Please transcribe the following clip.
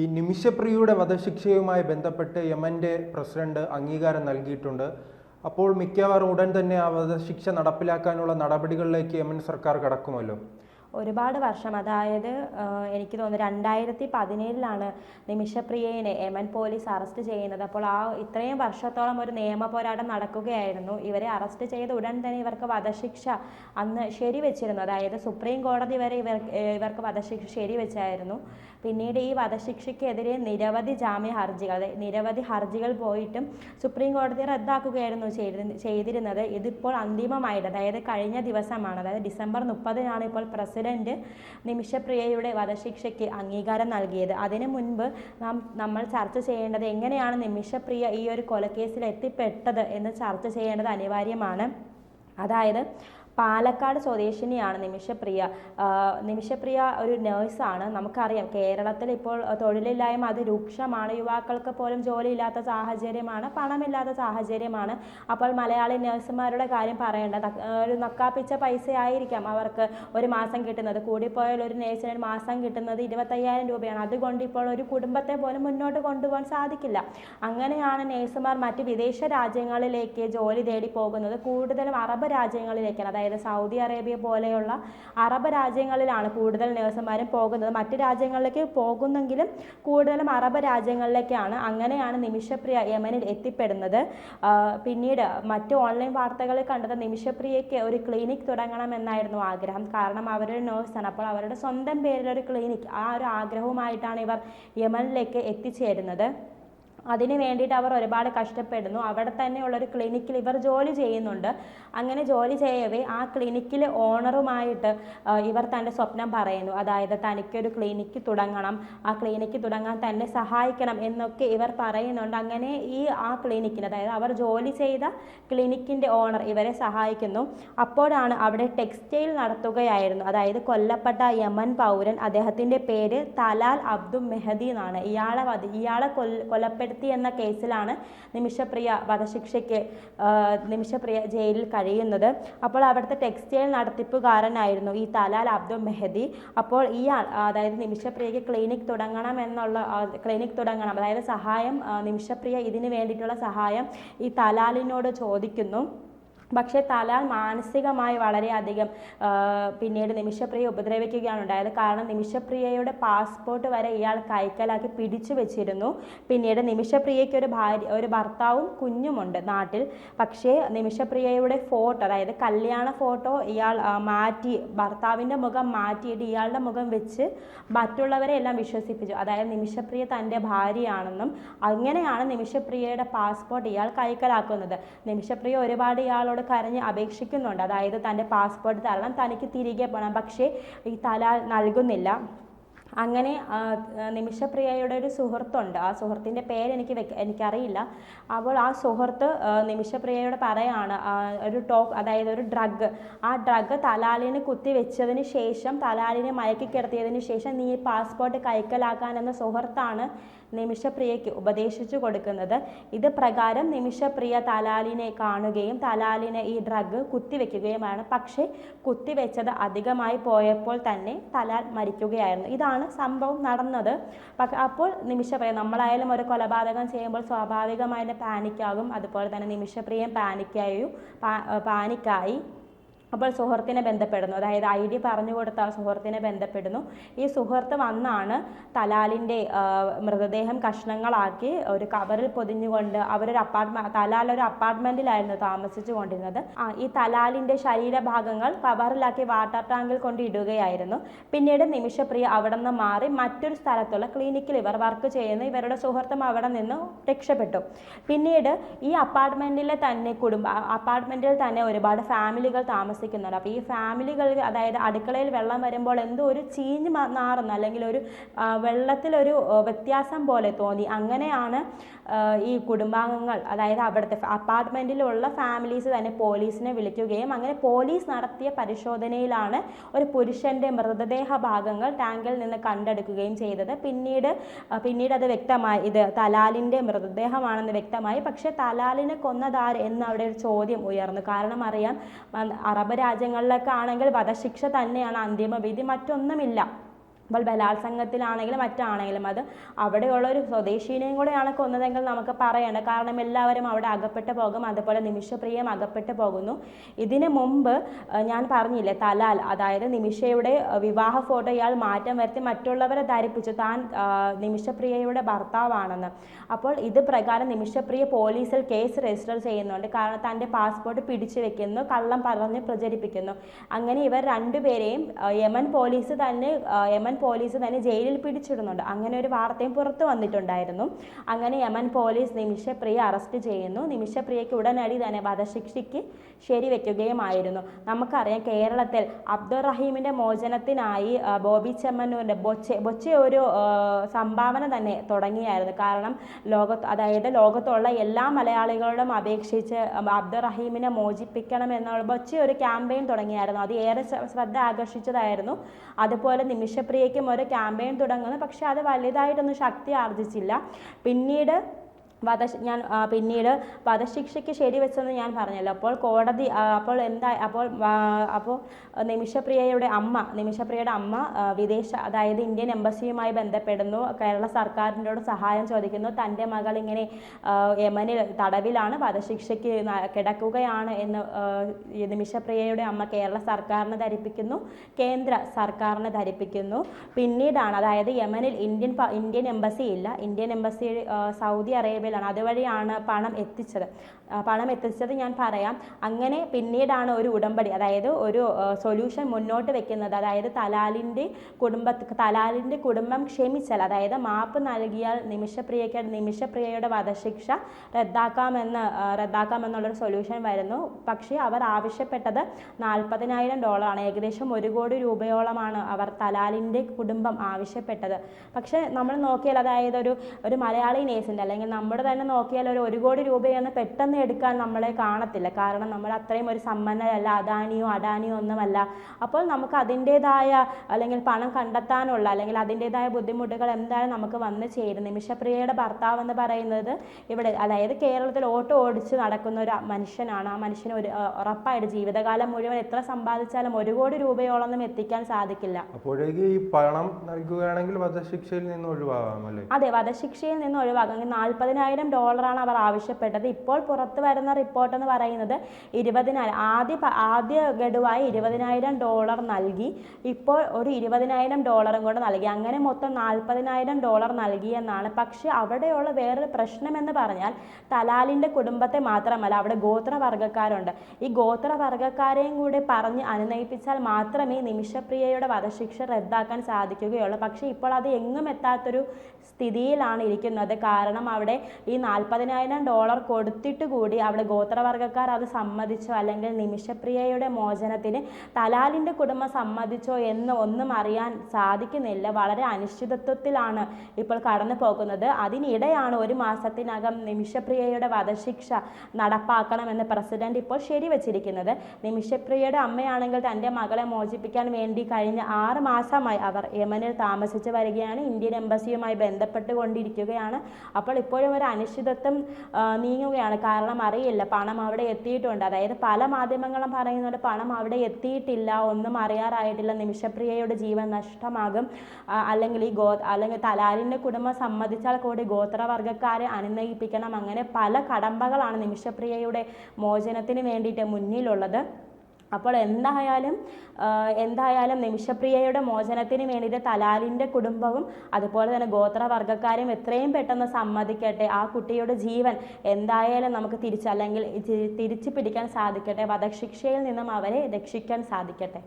ഈ നിമിഷപ്രിയയുടെ വധശിക്ഷയുമായി ബന്ധപ്പെട്ട് യമന്റെ പ്രസിഡന്റ് അംഗീകാരം നൽകിയിട്ടുണ്ട്. അപ്പോൾ മിക്കവാറും ഉടൻ തന്നെ ആ വധശിക്ഷ നടപ്പിലാക്കാനുള്ള നടപടികളിലേക്ക് യമൻ സർക്കാർ കടക്കുമല്ലോ? ഒരുപാട് വർഷം അതായത് എനിക്ക് തോന്നുന്നു രണ്ടായിരത്തി പതിനേഴിലാണ് നിമിഷപ്രിയയെ എമൻ പോലീസ് അറസ്റ്റ് ചെയ്യുന്നത്. അപ്പോൾ ആ ഇത്രയും വർഷത്തോളം ഒരു നിയമ പോരാട്ടം നടക്കുകയായിരുന്നു. ഇവരെ അറസ്റ്റ് ചെയ്ത ഉടൻ തന്നെ ഇവർക്ക് വധശിക്ഷ അന്ന് ശരിവെച്ചിരുന്നു. അതായത് സുപ്രീം കോടതി വരെ ഇവർ ഇവർക്ക് വധശിക്ഷ ശരിവെച്ചായിരുന്നു. പിന്നീട് ഈ വധശിക്ഷയ്ക്കെതിരെ നിരവധി ജാമ്യ ഹർജികൾ നിരവധി ഹർജികൾ പോയിട്ടും സുപ്രീം കോടതി റദ്ദാക്കുകയായിരുന്നു ചെയ്തിരുന്ന- ചെയ്തിരുന്നത്. ഇതിപ്പോൾ അന്തിമമായിട്ട് അതായത് കഴിഞ്ഞ ദിവസമാണ്. അതായത് ഡിസംബർ മുപ്പതിനാണ് ഇപ്പോൾ പ്രസിഡന്റ് നിമിഷപ്രിയയുടെ വധശിക്ഷയ്ക്ക് അംഗീകാരം നൽകിയത്. അതിനു മുൻപ് നാം നമ്മൾ ചർച്ച ചെയ്യേണ്ടത് എങ്ങനെയാണ് നിമിഷപ്രിയ ഈ ഒരു കൊലക്കേസിൽ എത്തിപ്പെട്ടത് എന്ന് ചർച്ച ചെയ്യേണ്ടത് അനിവാര്യമാണ്. അതായത് പാലക്കാട് സ്വദേശിനിയാണ് നിമിഷപ്രിയ. നിമിഷപ്രിയ ഒരു നേഴ്സാണ്. നമുക്കറിയാം കേരളത്തിൽ ഇപ്പോൾ തൊഴിലില്ലായ്മ അത് രൂക്ഷമാണ് യുവാക്കൾക്ക് പോലും ജോലിയില്ലാത്ത സാഹചര്യമാണ് പണമില്ലാത്ത സാഹചര്യമാണ്. അപ്പോൾ മലയാളി നേഴ്സുമാരുടെ കാര്യം പറയേണ്ട ഒരു നക്കാപ്പിച്ച പൈസ ആയിരിക്കാം അവർക്ക് ഒരു മാസം കിട്ടുന്നത്. കൂടിപ്പോയാൽ ഒരു നേഴ്സിന് ഒരു മാസം കിട്ടുന്നത് ഇരുപത്തയ്യായിരം രൂപയാണ്. അതുകൊണ്ട് ഇപ്പോൾ ഒരു കുടുംബത്തെ പോലും മുന്നോട്ട് കൊണ്ടുപോകാൻ സാധിക്കില്ല. അങ്ങനെയാണ് നേഴ്സുമാർ മറ്റ് വിദേശ രാജ്യങ്ങളിലേക്ക് ജോലി തേടി പോകുന്നത്. കൂടുതലും അറബ് രാജ്യങ്ങളിലേക്കാണ്. അതായത് സൗദി അറേബ്യ പോലെയുള്ള അറബ് രാജ്യങ്ങളിലാണ് കൂടുതൽ നേഴ്സുമാരും പോകുന്നത്. മറ്റ് രാജ്യങ്ങളിലേക്ക് പോകുന്നെങ്കിലും കൂടുതലും അറബ് രാജ്യങ്ങളിലേക്കാണ് അങ്ങനെയാണ് നിമിഷപ്രിയ യമനിൽ എത്തിപ്പെടുന്നത്. പിന്നീട് മറ്റ് ഓൺലൈൻ വാർത്തകളിൽ കണ്ടത് നിമിഷപ്രിയയ്ക്ക് ഒരു ക്ലിനിക് തുടങ്ങണമെന്നായിരുന്നു ആഗ്രഹം. കാരണം അവരൊരു നേഴ്സാണ്. അപ്പോൾ അവരുടെ സ്വന്തം പേരിൽ ഒരു ക്ലിനിക് ആ ഒരു ആഗ്രഹവുമായിട്ടാണ് ഇവർ യമനിലേക്ക് എത്തിച്ചേരുന്നത്. അതിന് വേണ്ടിയിട്ട് അവർ ഒരുപാട് കഷ്ടപ്പെടുന്നു. അവിടെ തന്നെയുള്ള ഒരു ക്ലിനിക്കിൽ ഇവർ ജോലി ചെയ്യുന്നുണ്ട്. അങ്ങനെ ജോലി ചെയ്യവേ ആ ക്ലിനിക്കിലെ ഓണറുമായിട്ട് ഇവർ തന്റെ സ്വപ്നം പറയുന്നു. അതായത് തനിക്കൊരു ക്ലിനിക്ക് തുടങ്ങണം. ആ ക്ലിനിക്ക് തുടങ്ങാൻ തന്നെ സഹായിക്കണം എന്നൊക്കെ ഇവർ പറയുന്നുണ്ട്. അങ്ങനെ ഈ ആ ക്ലിനിക്കിന് അതായത് അവർ ജോലി ചെയ്ത ക്ലിനിക്കിന്റെ ഓണർ ഇവരെ സഹായിക്കുന്നു. അപ്പോഴാണ് അവിടെ ടെക്സ്റ്റൈൽ നടത്തുകയായിരുന്നു. അതായത് കൊല്ലപ്പെട്ട യമൻ പൗരൻ അദ്ദേഹത്തിന്റെ പേര് തലാൽ അബ്ദുൽ മെഹദി എന്നാണ്. ഇയാളെ ഇയാളെ കൊല്ല കൊലപ്പെടുത്തി എന്ന കേസിലാണ് നിമിഷപ്രിയ വധശിക്ഷയ്ക്ക് നിമിഷപ്രിയ ജയിലിൽ കഴിയുന്നത്. അപ്പോൾ അവിടുത്തെ ടെക്സ്റ്റൈൽ നടത്തിപ്പുകാരനായിരുന്നു ഈ തലാൽ അബ്ദുൽ മെഹദി. അപ്പോൾ ഈ അതായത് നിമിഷപ്രിയയ്ക്ക് ക്ലിനിക് തുടങ്ങണം എന്നുള്ള ക്ലിനിക് തുടങ്ങണം അതായത് സഹായം നിമിഷപ്രിയ ഇതിന് വേണ്ടിയിട്ടുള്ള സഹായം ഈ തലാലിനോട് ചോദിക്കുന്നു. പക്ഷേ തലാൽ മാനസികമായി വളരെയധികം പിന്നീട് നിമിഷപ്രിയ ഉപദ്രവിക്കുകയാണ് ഉണ്ടായത്. കാരണം നിമിഷപ്രിയയുടെ പാസ്പോർട്ട് വരെ ഇയാൾ കൈക്കലാക്കി പിടിച്ചു വെച്ചിരുന്നു. പിന്നീട് നിമിഷപ്രിയയ്ക്ക് ഒരു ഭാര്യ ഒരു ഭർത്താവും കുഞ്ഞുമുണ്ട് നാട്ടിൽ. പക്ഷേ നിമിഷപ്രിയയുടെ ഫോട്ടോ അതായത് കല്യാണ ഫോട്ടോ ഇയാൾ മാറ്റി ഭർത്താവിന്റെ മുഖം മാറ്റിയിട്ട് ഇയാളുടെ മുഖം വെച്ച് മറ്റുള്ളവരെ എല്ലാം വിശ്വസിപ്പിച്ചു. അതായത് നിമിഷപ്രിയ തന്റെ ഭാര്യയാണെന്നും അങ്ങനെയാണ് നിമിഷപ്രിയയുടെ പാസ്പോർട്ട് ഇയാൾ കൈക്കലാക്കുന്നത്. നിമിഷപ്രിയ ഒരുപാട് ഇയാളോട് കരഞ്ഞ് അപേക്ഷിക്കുന്നുണ്ട്. അതായത് തന്റെ പാസ്പോർട്ട് തരണം തനിക്ക് തിരികെ പോകണം പക്ഷേ ഈ തലാൽ നൽകുന്നില്ല. അങ്ങനെ നിമിഷപ്രിയയുടെ ഒരു സുഹൃത്തുണ്ട്. ആ സുഹൃത്തിന്റെ പേര് എനിക്ക് എനിക്കറിയില്ല. അപ്പോൾ ആ സുഹൃത്ത് നിമിഷപ്രിയയുടെ പറയാണ് ഒരു ടോക്ക് അതായത് ഒരു ഡ്രഗ്. ആ ഡ്രഗ് തലാലിന് കുത്തി വെച്ചതിന് ശേഷം തലാലിനെ മയക്കി കിടത്തിയതിന് ശേഷം നീ പാസ്പോർട്ട് കൈക്കലാക്കാനെന്ന സുഹൃത്താണ് നിമിഷപ്രിയയ്ക്ക് ഉപദേശിച്ചു കൊടുക്കുന്നത്. ഇത് പ്രകാരം നിമിഷപ്രിയ തലാലിനെ കാണുകയും തലാലിനെ ഈ ഡ്രഗ് കുത്തിവെക്കുകയുമാണ് പക്ഷേ കുത്തിവെച്ചത് അധികമായി പോയപ്പോൾ തന്നെ തലാൽ മരിക്കുകയായിരുന്നു. ഇതാണ് സംഭവം നടന്നത്. പക്ഷെ അപ്പോൾ നിമിഷപ്രിയ നമ്മളായാലും ഒരു കൊലപാതകം ചെയ്യുമ്പോൾ സ്വാഭാവികമായിട്ട് പാനിക്കാകും അതുപോലെ തന്നെ നിമിഷപ്രിയം പാനിക്കായും പാനിക്കായി അപ്പോൾ സുഹൃത്തിനെ ബന്ധപ്പെടുന്നു. അതായത് ഐ ഡി പറഞ്ഞു കൊടുത്ത ആ സുഹൃത്തിനെ ബന്ധപ്പെടുന്നു. ഈ സുഹൃത്ത് വന്നാണ് തലാലിന്റെ മൃതദേഹം കഷ്ണങ്ങളാക്കി ഒരു കവറിൽ പൊതിഞ്ഞുകൊണ്ട് അവരൊരു അപ്പാർട്ട്മെന്റ് തലാൽ ഒരു അപ്പാർട്ട്മെന്റിലായിരുന്നു താമസിച്ചു കൊണ്ടിരുന്നത് ആ ഈ തലാലിന്റെ ശരീരഭാഗങ്ങൾ കവറിലാക്കി വാട്ടർ ടാങ്കിൽ കൊണ്ട് ഇടുകയായിരുന്നു. പിന്നീട് നിമിഷപ്രിയ അവിടെ നിന്ന് മാറി മറ്റൊരു സ്ഥലത്തുള്ള ക്ലിനിക്കിൽ ഇവർ വർക്ക് ചെയ്യുന്ന. ഇവരുടെ സുഹൃത്തും അവിടെ നിന്ന് രക്ഷപ്പെട്ടു. പിന്നീട് ഈ അപ്പാർട്ട്മെന്റിലെ തന്നെ കുടുംബ അപ്പാർട്ട്മെന്റിൽ തന്നെ ഒരുപാട് ഫാമിലികൾ താമസിക്കുന്നുണ്ട് അപ്പോൾ ഈ ഫാമിലികൾ അതായത് അടുക്കളയിൽ വെള്ളം വരുമ്പോൾ എന്തോ ഒരു ചീഞ്ഞ് മാറുന്ന അല്ലെങ്കിൽ ഒരു വെള്ളത്തിലൊരു വ്യത്യാസം പോലെ തോന്നി. അങ്ങനെയാണ് ഈ കുടുംബാംഗങ്ങൾ അതായത് അവിടുത്തെ അപ്പാർട്ട്മെന്റിലുള്ള ഫാമിലീസ് തന്നെ പോലീസിനെ വിളിക്കുകയും അങ്ങനെ പോലീസ് നടത്തിയ പരിശോധനയിലാണ് ഒരു പുരുഷന്റെ മൃതദേഹ ഭാഗങ്ങൾ ടാങ്കിൽ നിന്ന് കണ്ടെടുക്കുകയും ചെയ്തത്. പിന്നീട് പിന്നീട് അത് വ്യക്തമായി ഇത് തലാലിന്റെ മൃതദേഹമാണെന്ന് വ്യക്തമായി. പക്ഷേ തലാലിനെ കൊന്നതാര് എന്നവിടെ ഒരു ചോദ്യം ഉയർന്നു. കാരണം അറിയാം ആ, അറബ് രാജ്യങ്ങളിലൊക്കെ ആണെങ്കിൽ വധശിക്ഷ തന്നെയാണ് അന്തിമ വിധി. മറ്റൊന്നുമില്ല. അപ്പോൾ ബലാത്സംഗത്തിലാണെങ്കിലും മറ്റാണെങ്കിലും അത് അവിടെയുള്ള ഒരു സ്വദേശീനെയും കൂടെയാണ് കൊന്നതെങ്കിൽ നമുക്ക് പറയേണ്ട. കാരണം എല്ലാവരും അവിടെ അകപ്പെട്ട് പോകും. അതുപോലെ നിമിഷപ്രിയം അകപ്പെട്ട് പോകുന്നു. ഇതിന് മുമ്പ് ഞാൻ പറഞ്ഞില്ലേ തലാൽ അതായത് നിമിഷയുടെ വിവാഹ ഫോട്ടോ ഇയാൾ മാറ്റം വരുത്തി മറ്റുള്ളവരെ ധരിപ്പിച്ചു. താൻ നിമിഷപ്രിയയുടെ ഭർത്താവാണെന്ന്. അപ്പോൾ ഇത് പ്രകാരം നിമിഷപ്രിയ പോലീസിൽ കേസ് രജിസ്റ്റർ ചെയ്യുന്നുണ്ട്. കാരണം തന്റെ പാസ്പോർട്ട് പിടിച്ചു വെക്കുന്നു കള്ളം പറഞ്ഞ് പ്രചരിപ്പിക്കുന്നു. അങ്ങനെ ഇവർ രണ്ടുപേരെയും യമൻ പോലീസ് തന്നെ ആ, പോലീസ് തന്നെ ജയിലിൽ പിടിച്ചിടുന്നുണ്ട്. അങ്ങനെ ഒരു വാർത്തയും പുറത്തു വന്നിട്ടുണ്ടായിരുന്നു. അങ്ങനെ യമൻ പോലീസ് നിമിഷപ്രിയ അറസ്റ്റ് ചെയ്യുന്നു. നിമിഷപ്രിയയ്ക്ക് ഉടനടി തന്നെ വധശിക്ഷയ്ക്ക് ശരിവെക്കുകയുമായിരുന്നു നമുക്കറിയാം കേരളത്തിൽ അബ്ദുൾ റഹീമിന്റെ മോചനത്തിനായി ബോബി ചെമ്മന്നൂരിന്റെ ബൊച്ചെ ബൊച്ച ഒരു സംഭാവന തന്നെ തുടങ്ങിയായിരുന്നു. കാരണം ലോകത്ത് അതായത് ലോകത്തുള്ള എല്ലാ മലയാളികളോടും അപേക്ഷിച്ച് അബ്ദുറഹീമിനെ മോചിപ്പിക്കണം എന്നുള്ള ബൊച്ച ഒരു ക്യാമ്പയിൻ തുടങ്ങിയായിരുന്നു. അത് ഏറെ ശ്രദ്ധ ആകർഷിച്ചതായിരുന്നു. അതുപോലെ നിമിഷപ്രിയയ്ക്കും ഒരു ക്യാമ്പയിൻ തുടങ്ങുന്നു. പക്ഷേ അത് വലുതായിട്ടൊന്നും ശക്തി ആർജിച്ചില്ല. പിന്നീട് വധ ഞാൻ പിന്നീട് വധശിക്ഷയ്ക്ക് ശരിവെച്ചെന്ന് ഞാൻ പറഞ്ഞല്ലോ. അപ്പോൾ കോടതി അപ്പോൾ എന്താ അപ്പോൾ അപ്പോൾ നിമിഷപ്രിയയുടെ അമ്മ നിമിഷപ്രിയയുടെ അമ്മ വിദേശ അതായത് ഇന്ത്യൻ എംബസിയുമായി ബന്ധപ്പെടുന്നു. കേരള സർക്കാരിനോട് സഹായം ചോദിക്കുന്നു. തന്റെ മകൾ ഇങ്ങനെ യമനിൽ തടവിലാണ് വധശിക്ഷയ്ക്ക് കിടക്കുകയാണ് എന്ന് നിമിഷപ്രിയയുടെ അമ്മ കേരള സർക്കാരിനെ ധരിപ്പിക്കുന്നു. കേന്ദ്ര സർക്കാരിനെ ധരിപ്പിക്കുന്നു. പിന്നീടാണ് അതായത് യമനിൽ ഇന്ത്യൻ ഇന്ത്യൻ എംബസി ഇല്ല. ഇന്ത്യൻ എംബസി സൗദി സൗദി അറേബ്യയിലാണ് അതുവഴിയാണ് പണം എത്തിച്ചത്. പണം എത്തിച്ചത് ഞാൻ പറയാം. അങ്ങനെ പിന്നീടാണ് ഒരു ഉടമ്പടി അതായത് ഒരു സൊല്യൂഷൻ മുന്നോട്ട് വെക്കുന്നത്. അതായത് തലാലിന്റെ കുടുംബ തലാലിന്റെ കുടുംബം ക്ഷമിച്ചാൽ അതായത് മാപ്പ് നൽകിയാൽ നിമിഷപ്രിയയ്ക്ക് നിമിഷപ്രിയയുടെ വധശിക്ഷ റദ്ദാക്കാമെന്ന് റദ്ദാക്കാമെന്നുള്ളൊരു സൊല്യൂഷൻ വരുന്നു. പക്ഷേ അവർ ആവശ്യപ്പെട്ടത് നാൽപ്പതിനായിരം ഡോളറാണ്. ഏകദേശം ഒരു കോടി രൂപയോളമാണ് അവർ തലാലിന്റെ കുടുംബം ആവശ്യപ്പെട്ടത്. പക്ഷേ നമ്മൾ നോക്കിയാൽ അതായത് ഒരു ഒരു മലയാളി നേഴ്സിന്റെ അല്ലെങ്കിൽ നമ്മുടെ തന്നെ നോക്കിയാൽ ഒരു ഒരു കോടി രൂപയൊന്നും പെട്ടെന്ന് എടുക്കാൻ നമ്മളെ കാണത്തില്ല. കാരണം നമ്മൾ അത്രയും ഒരു സമ്പന്നരല്ല. അദാനിയോ അഡാനിയോ ഒന്നുമല്ല. അപ്പോൾ നമുക്ക് അതിന്റേതായ അല്ലെങ്കിൽ പണം കണ്ടെത്താനുള്ള അല്ലെങ്കിൽ അതിന്റേതായ ബുദ്ധിമുട്ടുകൾ എന്തായാലും നമുക്ക് വന്ന് ചേരും നിമിഷപ്രിയയുടെ ഭർത്താവ് എന്ന് പറയുന്നത് ഇവിടെ അതായത് കേരളത്തിൽ ഓട്ടോ ഓടിച്ച് നടക്കുന്ന ഒരു മനുഷ്യനാണ്. ആ മനുഷ്യന് ഒരു ഉറപ്പായിട്ട് ജീവിതകാലം മുഴുവൻ എത്ര സമ്പാദിച്ചാലും ഒരു കോടി രൂപയോളൊന്നും എത്തിക്കാൻ സാധിക്കില്ല. അപ്പോഴേക്ക് ഈ പണം നൽകുകയാണെങ്കിൽ വധശിക്ഷയിൽ നിന്ന് ഒഴിവാകാം അതെ വധശിക്ഷയിൽ നിന്ന് ഒഴിവാക്കാം നാൽപ്പതിനായിരം ഡോളറാണ് അവർ ആവശ്യപ്പെട്ടത്. ഇപ്പോൾ പുറത്തു വരുന്ന റിപ്പോർട്ട് എന്ന് പറയുന്നത് ഇരുപതിനായിരം. ആദ്യ ആദ്യ ഗഡുവായി ഇരുപതിനായിരം ഡോളർ നൽകി. ഇപ്പോൾ ഒരു ഇരുപതിനായിരം ഡോളറും കൂടെ നൽകി. അങ്ങനെ മൊത്തം നാൽപ്പതിനായിരം ഡോളർ നൽകി എന്നാണ്. പക്ഷെ അവിടെയുള്ള വേറൊരു പ്രശ്നമെന്ന് പറഞ്ഞാൽ തലാലിന്റെ കുടുംബത്തെ മാത്രമല്ല അവിടെ ഗോത്രവർഗക്കാരുണ്ട്. ഈ ഗോത്രവർഗക്കാരെയും കൂടെ പറഞ്ഞ് അനുനയിപ്പിച്ചാൽ മാത്രമേ നിമിഷപ്രിയയുടെ വധശിക്ഷ റദ്ദാക്കാൻ സാധിക്കുകയുള്ളൂ. പക്ഷേ ഇപ്പോൾ അത് എങ്ങും എത്താത്തൊരു സ്ഥിതിയിലാണ് ഇരിക്കുന്നത്. കാരണം അവിടെ ഈ നാൽപ്പതിനായിരം ഡോളർ കൊടുത്തിട്ട് കൂടി അവിടെ ഗോത്രവർഗക്കാർ അത് സമ്മതിച്ചോ? അല്ലെങ്കിൽ നിമിഷപ്രിയയുടെ മോചനത്തിന് തലാലിന്റെ കുടുംബം സമ്മതിച്ചോ എന്ന് ഒന്നും അറിയാൻ സാധിക്കുന്നില്ല. വളരെ അനിശ്ചിതത്വത്തിലാണ് ഇപ്പോൾ കടന്നു പോകുന്നത്. അതിനിടെയാണ് ഒരു മാസത്തിനകം നിമിഷപ്രിയയുടെ വധശിക്ഷ നടപ്പാക്കണമെന്ന് പ്രസിഡന്റ് ഇപ്പോൾ ശരിവച്ചിരിക്കുന്നത്. നിമിഷപ്രിയയുടെ അമ്മയാണെങ്കിൽ തന്റെ മകളെ മോചിപ്പിക്കാൻ വേണ്ടി കഴിഞ്ഞ ആറ് മാസമായി അവർ യമനിൽ താമസിച്ച് വരികയാണ്. ഇന്ത്യൻ എംബസിയുമായി ബന്ധപ്പെട്ടുകൊണ്ടിരിക്കുകയാണ്. അപ്പോൾ ഇപ്പോഴും ഒരു അനിശ്ചിതത്വം ആ, നീങ്ങുകയാണ്. കാരണം അറിയില്ല പണം അവിടെ എത്തിയിട്ടുണ്ട്. അതായത് പല മാധ്യമങ്ങളും പറയുന്നുണ്ട് പണം അവിടെ എത്തിയിട്ടില്ല ഒന്നും അറിയാറായിട്ടില്ല നിമിഷപ്രിയയുടെ ജീവൻ നഷ്ടമാകും. അല്ലെങ്കിൽ ഈ ഗോ അല്ലെങ്കിൽ തലാലിന്റെ കുടുംബം സമ്മതിച്ചാൽ കൂടി ഗോത്രവർഗക്കാരെ അനുനയിപ്പിക്കണം. അങ്ങനെ പല കടമ്പകളാണ് നിമിഷപ്രിയയുടെ മോചനത്തിന് വേണ്ടിയിട്ട് മുന്നിലുള്ളത്. അപ്പോൾ എന്തായാലും എന്തായാലും നിമിഷപ്രിയയുടെ മോചനത്തിന് വേണ്ടിയിട്ട് തലാലിന്റെ കുടുംബവും അതുപോലെ തന്നെ ഗോത്രവർഗക്കാരും എത്രയും പെട്ടെന്ന് സമ്മതിക്കട്ടെ. ആ കുട്ടിയുടെ ജീവൻ എന്തായാലും നമുക്ക് തിരിച്ച് അല്ലെങ്കിൽ തിരിച്ചു പിടിക്കാൻ സാധിക്കട്ടെ. വധശിക്ഷയിൽ നിന്നും അവരെ രക്ഷിക്കാൻ സാധിക്കട്ടെ.